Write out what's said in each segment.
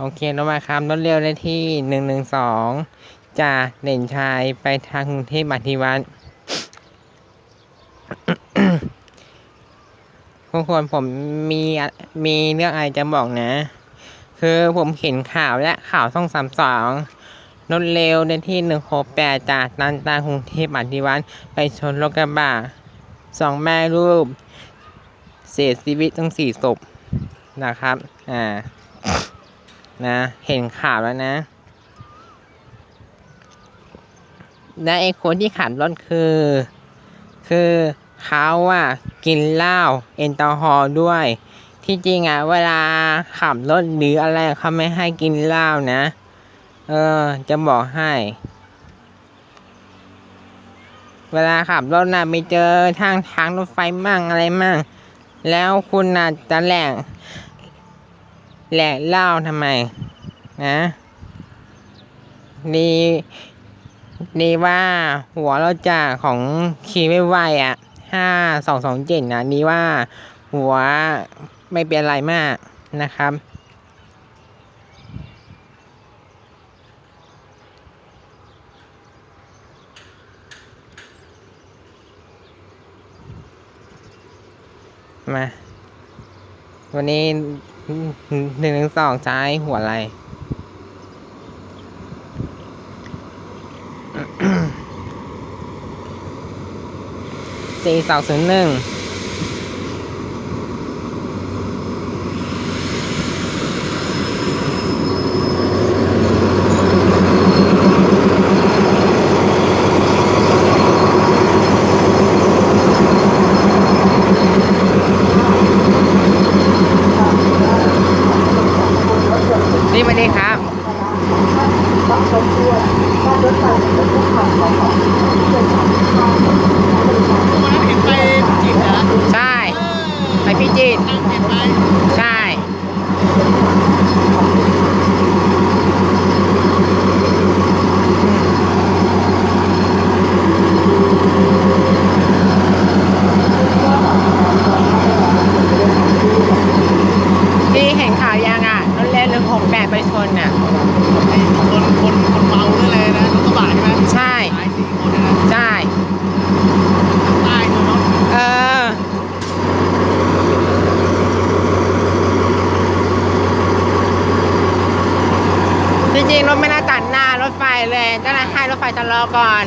โอเครถมาครับรถเร็วได้ที่หนึ่งหนึ่งสองจากเด่นชัยไปทางกรุงเทพอธิวัตรทุกคนผมมีมีเรื่องอะไรจะบอกนะ คือผมเห็นข่าวและข่าวช่องสามสองรถเร็วในที่หนึ่งหกแปดจากนันตากรุงเทพอธิวัตรไปชนรถกระบะสองแม่รูป เสียชีวิตทั้งสี่ศพนะครับ อ่า นะ เห็นข่าวแล้วนะและไอ้คนที่ขับรถคือ คือเขาอะกินเหล้าแอลกอฮอล์ด้วย ที่จริงอะเวลาขับรถหรืออะไรเขาไม่ให้กินเหล้านะ เออ จะบอกให้ เวลาขับรถนะไปเจอทางทางรถไฟมั่งอะไรมั่ง แล้วคุณน่ะจะแหลก แหลกเหล้าทำไม นะดีดีว่าหัวเราจะของขี่ไม่ไหวอะห้าสองสองเจ็ดนะนี่ว่าหัวไม่เป็นไรมากนะครับมา วันนี้ หนึ่งหนึ่งสองซ้ายหัวอะไรสี่สองศูนย์หนึ่ง นี่มาดีครับ วันนั้นเห็นไปจิตเหรอ ใช่ ไปพิจิตร นั่งเห็นไป ใช่ ที่เห็นข่าวยังอะรถเล่นหรือหกแปดไปชนอะ ไอ้คนคนคนเมานี่เลยนะรถกระบะใช่ไหม ใช่ ตายสี่คนเลยนะ ใช่ ตายตัวรถ เออ จริงๆรถไม่น่าตัดหน้ารถไฟเลยก็เลยให้รถไฟชะลอก่อน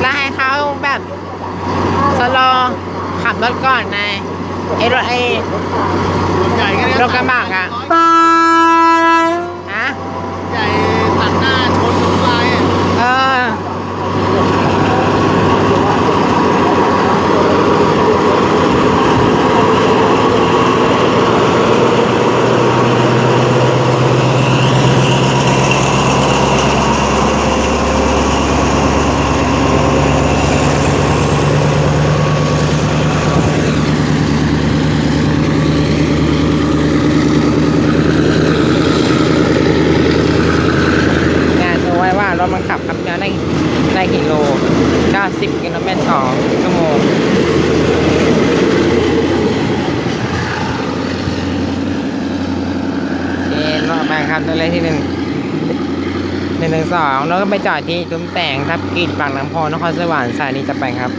แล้วให้เขาแบบชะลอขับรถก่อนไงไอ้รถไอ้รถใหญ่ก็เนี่ยรถกระบะอะ ฮะ ใหญ่ตัดหน้าชนทุกลายอะ เออ งานดูไว้ว่ารถมั นขับความเร็วได้ได้กี่โล 90 กิโลเมตรต่อชั่วโมงเอเครอบมาครับตัวเลขที่หนึ่งหนึ่งหนึ่งสองแล้วก็ไปจอดที่จุ้มแต่งทับกิจปากน้ำโพนครสวรรค์สายนี้จะไปครับ